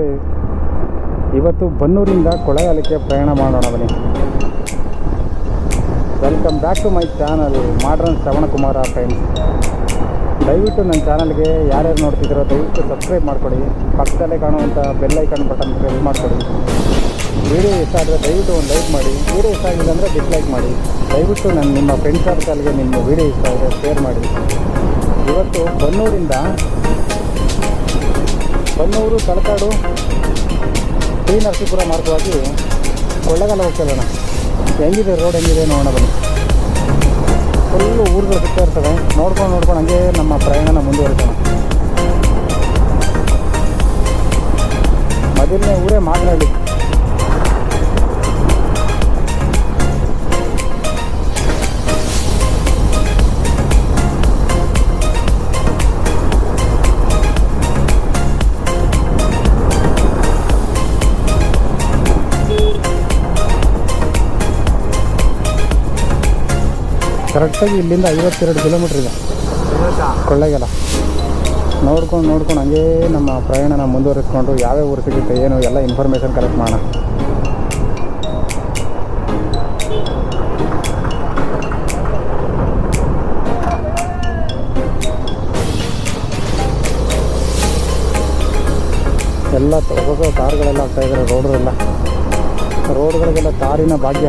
ನಮಸ್ತೆ ಇವತ್ತು ಬನ್ನೂರಿಂದ ಕೊಳ್ಳೇಗಾಲಕ್ಕೆ ಪ್ರಯಾಣ ಮಾಡೋಣ ಬನ್ನಿ. Welcome back to my channel modern Shravanakumara friends ದಯವಿಟ್ಟು ನನ್ನ ಚಾನಲ್ಗೆ ಯಾರ್ಯಾರು ನೋಡ್ತಿದ್ದೀರೋ ದಯವಿಟ್ಟು ಸಬ್ಸ್ಕ್ರೈಬ್ ಮಾಡಿಕೊಡಿ. ಪಕ್ಕದಲ್ಲೇ ಕಾಣುವಂಥ ಬೆಲ್ ಐಕಾನ್ ಬಟನ್ ಪ್ರೆಸ್ ಮಾಡಿಕೊಡಿ. ವಿಡಿಯೋ ಇಷ್ಟ ಆದರೆ ದಯವಿಟ್ಟು ಒಂದು ಲೈಕ್ ಮಾಡಿ. ವಿಡಿಯೋ ಇಷ್ಟ ಆಗಿಲ್ಲ ಅಂದರೆ ಡಿಸ್ಲೈಕ್ ಮಾಡಿ. ದಯವಿಟ್ಟು ನನ್ನ ನಿಮ್ಮ ಫ್ರೆಂಡ್ ಸರ್ಕಲ್ಗೆ ನಿಮ್ಮ ವಿಡಿಯೋ ಇಷ್ಟ ಆದರೆ ಶೇರ್ ಮಾಡಿ. ಇವತ್ತು ಬನ್ನೂರಿಂದ ಬನ್ನೂರು ತಳಕಾಡು ಟಿ ನರಸೀಪುರ ಮಾರ್ಗವಾಗಿ ಕೊಳ್ಳೆಗಾಲ ಹೋಗ್ತಿಲ್ಲಣ್ಣ ಹೆಂಗಿದೆ ರೋಡ್ ಹೆಂಗಿದೆ ನೋಡೋಣ ಬನ್ನಿ. ಫುಲ್ಲು ಊರುಗಳು ಸಿಗ್ತಾ ಇರ್ತವೆ. ನೋಡ್ಕೊಂಡು ನೋಡ್ಕೊಂಡು ಹಂಗೆ ನಮ್ಮ ಪ್ರಯಾಣನ ಮುಂದುವರಿಸೋಣ. ಮೊದಲನೇ ಊರೇ ಮಾತನಾಡಿ ಕರೆಕ್ಟಾಗಿ ಇಲ್ಲಿಂದ ಐವತ್ತೆರಡು ಕಿಲೋಮೀಟ್ರ್ ಇದೆ. ಕೊಳ್ಳೆಗಲ್ಲ ನೋಡ್ಕೊಂಡು ನೋಡ್ಕೊಂಡು ಹಂಗೇ ನಮ್ಮ ಪ್ರಯಾಣನ ಮುಂದುವರಿಸ್ಕೊಂಡು ಯಾವ್ಯಾವ ಊರು ಸಿಗುತ್ತೆ, ಏನು, ಎಲ್ಲ ಇನ್ಫಾರ್ಮೇಷನ್ ಕಲೆಕ್ಟ್ ಮಾಡೋಣ. ಎಲ್ಲ ಹೊಸ ಕಾರ್ಗಳೆಲ್ಲ ಆಗ್ತಾಯಿದ್ದಾರೆ ರೋಡ್ಗಳೆಲ್ಲ ರೋಡ್ಗಳಿಗೆಲ್ಲ ಕಾರಿನ ಭಾಗ್ಯ.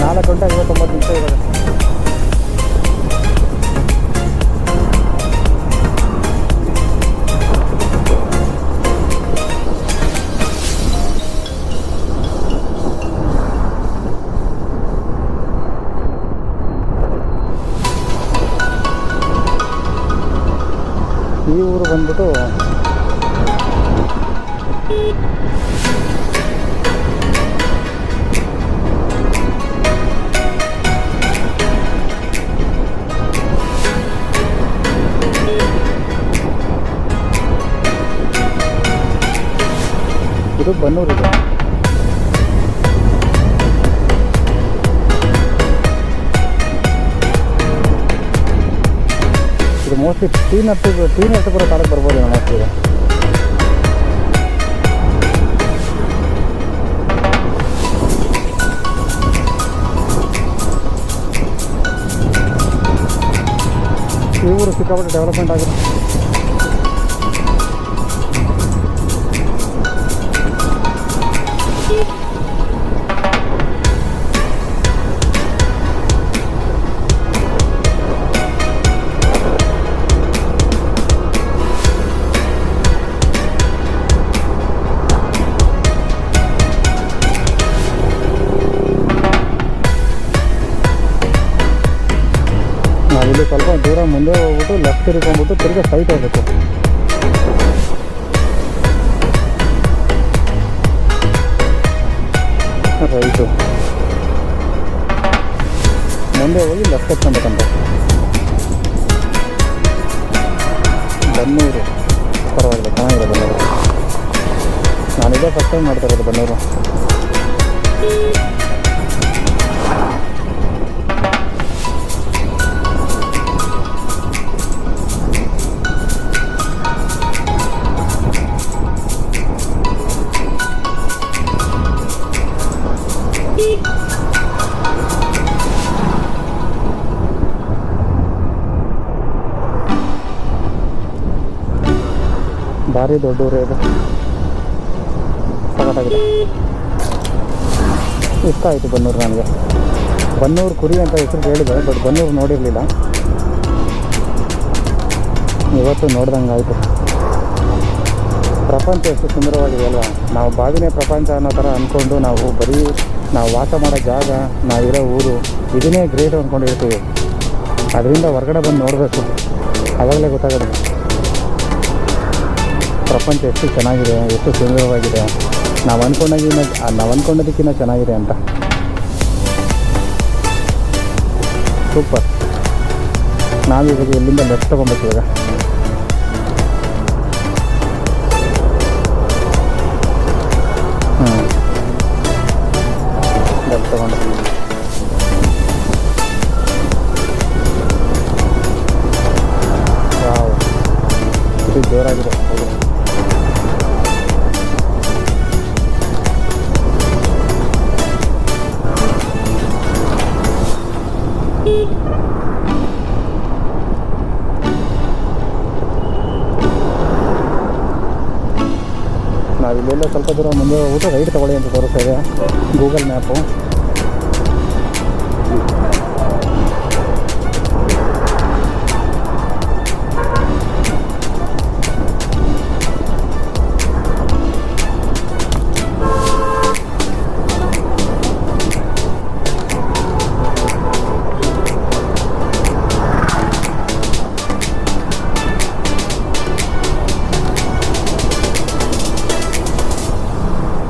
ನಾಲ್ಕು ಗಂಟೆ ಐವತ್ತೊಂಬತ್ತು ನಿಮಿಷ ಇರೋದು. ಈ ಊರು ಬಂದ್ಬಿಟ್ಟು ಇದು ಬನ್ನೂರು ಇದೆ ಇದು mostly T Narsu T Narasipura taluk ಬರ್ಬೋದು ಮೋಸ್ಟ್ಲಿ ಇದು ಈ ಊರು ಸಿಕ್ಕಾಪಟ್ಟೆ ಡೆವಲಪ್ಮೆಂಟ್ ಆಗುತ್ತೆ ಮುಂದೆ ಹೋಗ್ಬಿಟ್ಟು ಲೆಫ್ಟ್ ತಿರ್ಕೊಂಡ್ಬಿಟ್ಟು ತಿರ್ಗಿ ಸೈಟ್ ಹೋಗ್ಬೇಕು. ರೈಟು. ಮುಂದೆ ಹೋಗಿ ಲೆಫ್ಟ್ ಹಚ್ಕೊಬೇಕಂತ ಬನ್ನೂರು. ಪರವಾಗಿಲ್ಲ, ಚೆನ್ನಾಗಿದೆ ಬನ್ನೂರು. ನಾನಿದೆ ಫಸ್ಟ್ ಟೈಮ್ ಮಾಡ್ತಾ ಇರೋದು ಬನ್ನೂರು. ಭಾರಿ ದೊಡ್ಡ ಊರೇ ಇದು. ಸಖತ್ತಾಗಿದೆ. ಇಷ್ಟ ಆಯಿತು ಬನ್ನೂರು ನನಗೆ. ಬನ್ನೂರು ಕುರಿ ಅಂತ ಹೆಸರು ಹೇಳಿದೆ ಬಟ್ ಬನ್ನೂರು ನೋಡಿರಲಿಲ್ಲ. ಇವತ್ತು ನೋಡ್ದಂಗೆ ಆಯಿತು. ಪ್ರಪಂಚ ಎಷ್ಟು ಸುಂದರವಾಗಿದೆ ಅಲ್ವಾ ನಾವು ಬಾಗಿನೇ ಪ್ರಪಂಚ ಅನ್ನೋ ಥರ ಅಂದ್ಕೊಂಡು ನಾವು ಬರೀ ನಾವು ವಾಸ ಮಾಡೋ ಜಾಗ ನಾವಿರೋ ಊರು, ಇದನ್ನೇ ಗ್ರೇಟ್ ಅಂದ್ಕೊಂಡಿರ್ತೀವಿ ಅದರಿಂದ ಹೊರಗಡೆ ಬಂದು ನೋಡಬೇಕು. ಅವಾಗಲೇ ಗೊತ್ತಾಗೋದು ಪ್ರಪಂಚ ಎಷ್ಟು ಚೆನ್ನಾಗಿದೆ, ಎಷ್ಟು ಸುಂದರವಾಗಿದೆ. ನಾವು ಅಂದ್ಕೊಂಡಾಗಿನ ನಾವು ಅಂದ್ಕೊಂಡೋದಕ್ಕಿಂತ ಚೆನ್ನಾಗಿದೆ ಅಂತ. ಸೂಪರ್ ನಾವು ಇವಾಗ ಇಲ್ಲಿಂದ ಲೆಫ್ಟ್ ತೊಗೊಬೇಕು ಇವಾಗ ಹ್ಞೂ ಜೋರಾಗಿದೆ. ಸ್ವಲ್ಪ ಮುಂದೆ ಹೋಗ್ಬಿಟ್ಟು ರೈಟ್ ತಗೊಳ್ಳಿ ಅಂತ ತೋರಿಸ್ತಾ ಇದೆ ಗೂಗಲ್ ಮ್ಯಾಪು.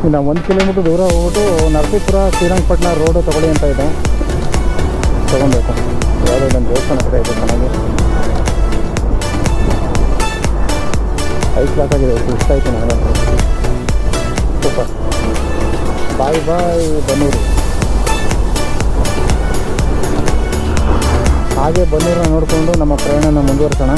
ಇನ್ನು ಒಂದು ಕಿಲೋಮೀಟ್ರ್ ದೂರ ಹೋಗ್ಬಿಟ್ಟು ನರಸೀಪುರ, ಶ್ರೀರಂಗಪಟ್ಟಣ ರೋಡು ತಗೊಳ್ಳಿ ಅಂತ ಇದೆ. ತೊಗೊಬೇಕು ಯಾವುದೋ ನನ್ನ ದೇವಸ್ಥಾನ ಕೂಡ ಇದೆ ಚೆನ್ನಾಗಿ ಐದು ಕ್ಲಾಸ್ ಆಗಿದೆ ಇಷ್ಟ ಆಯಿತು ನನಗಂತೂ ಸೂಪರ್. ಬಾಯ್ ಬಾಯ್ ಬನ್ನೂರು ಹಾಗೆ ಬನ್ನೂರನ್ನ ನೋಡಿಕೊಂಡು ನಮ್ಮ ಪ್ರಯಾಣನ ಮುಂದುವರ್ಸೋಣ.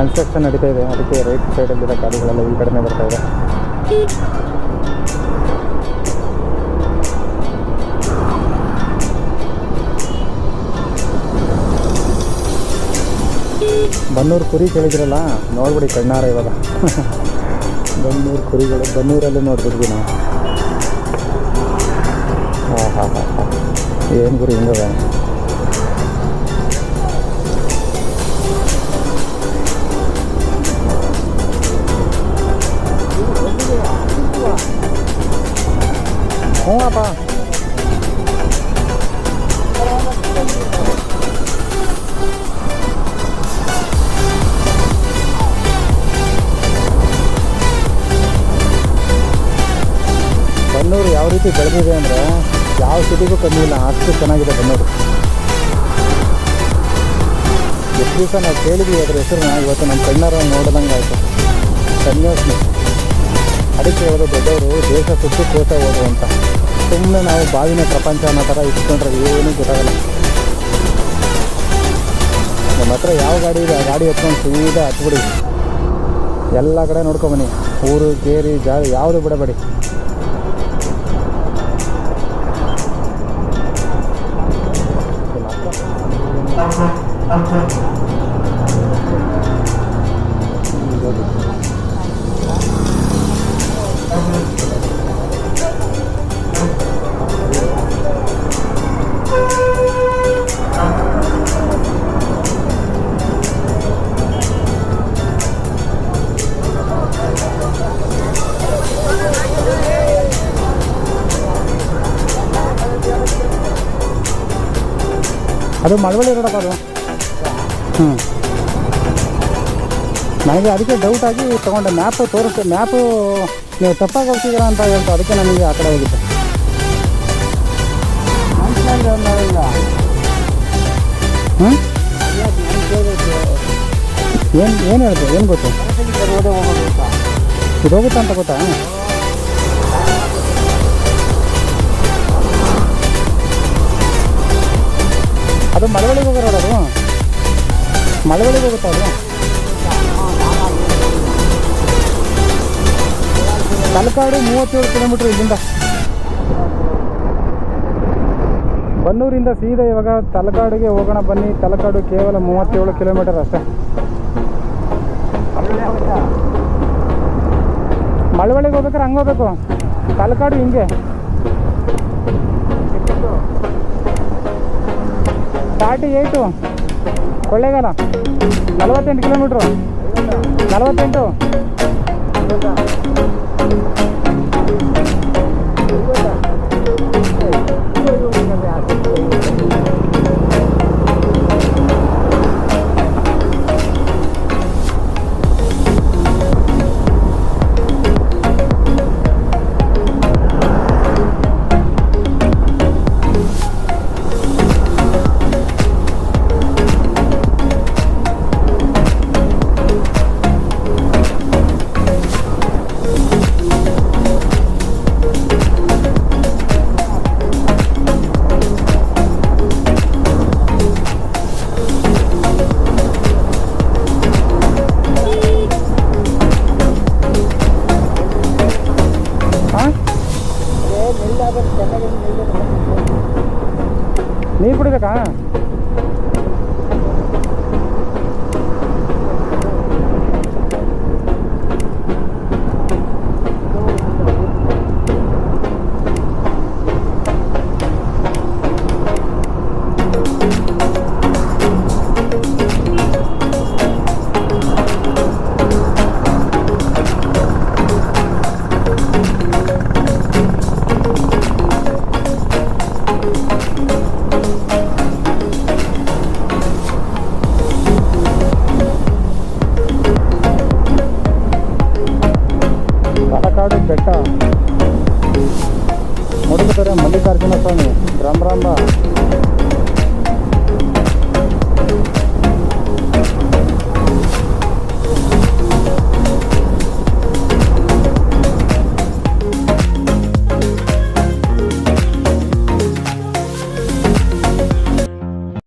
ಕನ್ಸ್ಟ್ರಕ್ಷನ್ ನಡೀತಾ ಇದೆ ಅದಕ್ಕೆ ರೈಟ್ ಸೈಡಲ್ಲಿರೋ ಗಾಡಿಗಳೆಲ್ಲ ಈ ಕಡೆನೇ ಬರ್ತಾ ಇದೆ ಬನ್ನೂರು ಕುರಿ ಕೇಳಿದ್ರಲ್ಲ ನೋಡ್ಬಿಡಿ ಕಣ್ಣಾರ ಇವಾಗ ಬನ್ನೂರು ಕುರಿಗಳು ಬನ್ನೂರಲ್ಲೂ ನೋಡ್ಬಿಡ್ವಿ ನಾವು ಹಾಂ ಹಾಂ ಹಾಂ ಹಾಂ ಏನು ಗುರಿ ಹಿಂಗವೆ ಹ್ಞೂ ಅಪ್ಪ ಬನ್ನೂರು ಯಾವ ರೀತಿ ಬೆಳೆದಿದೆ ಅಂದರೆ ಯಾವ ಸಿಟಿಗೂ ಕಮ್ಮಿ ಇಲ್ಲ, ಅಷ್ಟು ಚೆನ್ನಾಗಿದೆ ಬನ್ನೂರು. ಎಷ್ಟು ದಿವಸ ನಾವು ಕೇಳಿದ್ವಿ ಅದ್ರ ಹೆಸರನ್ನ, ಇವತ್ತು ನಮ್ಮ ಕಣ್ಣಾರ ನೋಡ್ದಂಗೆ ಆಯಿತು. ಕನ್ಯಾಸ್ಮಿ ಅದಕ್ಕೆ ಹೇಳೋದು ದೊಡ್ಡವರು, ದೇಶ ಸುತ್ತು ಕೋಟ ಹೋದು ಅಂತ ಸುಮ್ಮನೆ ನಾವು ಬಾವಿನ ಪ್ರಪಂಚ ಅನ್ನೋ ಥರ ಇಟ್ಕೊಂಡ್ರೆ ಏನೂ ಗೊತ್ತಾಗಲ್ಲ. ನಮ್ಮ ಹತ್ರ ಯಾವ ಗಾಡಿ ಇದೆ ಆ ಗಾಡಿ ಎತ್ಕೊಂಡು ಸೀದಾ ಹತ್ಬಿಡಿ. ಎಲ್ಲ ಕಡೆ ನೋಡ್ಕೊಂಬನ್ನಿ. ಊರು, ಕೇರಿ, ಜಾಗ ಯಾವುದು ಬಿಡಬೇಡಿ. ಅದು ಮಳವಳ್ಳಿ ರೋಡಪ್ಪ ಅದು ಹ್ಞೂ ನನಗೆ ಅದಕ್ಕೆ ಡೌಟ್ ಆಗಿ ತೊಗೊಂಡೆ. ಮ್ಯಾಪು ತೋರಿಸ್ತೆ ಮ್ಯಾಪು ನೀವು ತಪ್ಪಾಗಿ ಹೋಗ್ತಿದ್ದೀರಾ ಅಂತ ಹೇಳ್ತಾ ಅದಕ್ಕೆ ನನಗೆ ಆ ಕಡೆ ಹೋಗಿದ್ದೆ. ಏನು ಏನು ಹೇಳ್ತೀವಿ ಏನು ಗೊತ್ತು? ಇದು ಹೋಗುತ್ತಾ ಅಂತ ಗೊತ್ತಾ? ಅದು ಮಳವಳಿಗೆ ಹೋಗೋ ರೋಡ್ ಅದು? ಮಳವಳಿಗೆ ಹೋಗುತ್ತಾ ಅದು? ತಲಕಾಡು ಮೂವತ್ತೇಳು ಕಿಲೋಮೀಟ್ರ್ ಇಲ್ಲಿಂದ. ಬನ್ನೂರಿಂದ ಸೀದಾ ಇವಾಗ ತಲಕಾಡಿಗೆ ಹೋಗೋಣ ಬನ್ನಿ. ತಲಕಾಡು ಕೇವಲ ಮೂವತ್ತೇಳು ಕಿಲೋಮೀಟರ್ ಅಷ್ಟೇ. ಮಳವಳ್ಳಿಗೆ ಹೋಗ್ಬೇಕಾರೆ ಹಂಗೆ ಹೋಗ್ಬೇಕು. ತಲಕಾಡು ಹಿಂಗೆ. ಫಾರ್ಟಿ ಏಯ್ಟು ಕೊಳ್ಳೇಗಾಲ ನಲವತ್ತೆಂಟು ಕಿಲೋಮೀಟ್ರು ನಲವತ್ತೆಂಟು ನೀರು కలకాడు బెట్ట ముడుగుతొరే మల్లికార్జున స్వామి రామరాంబ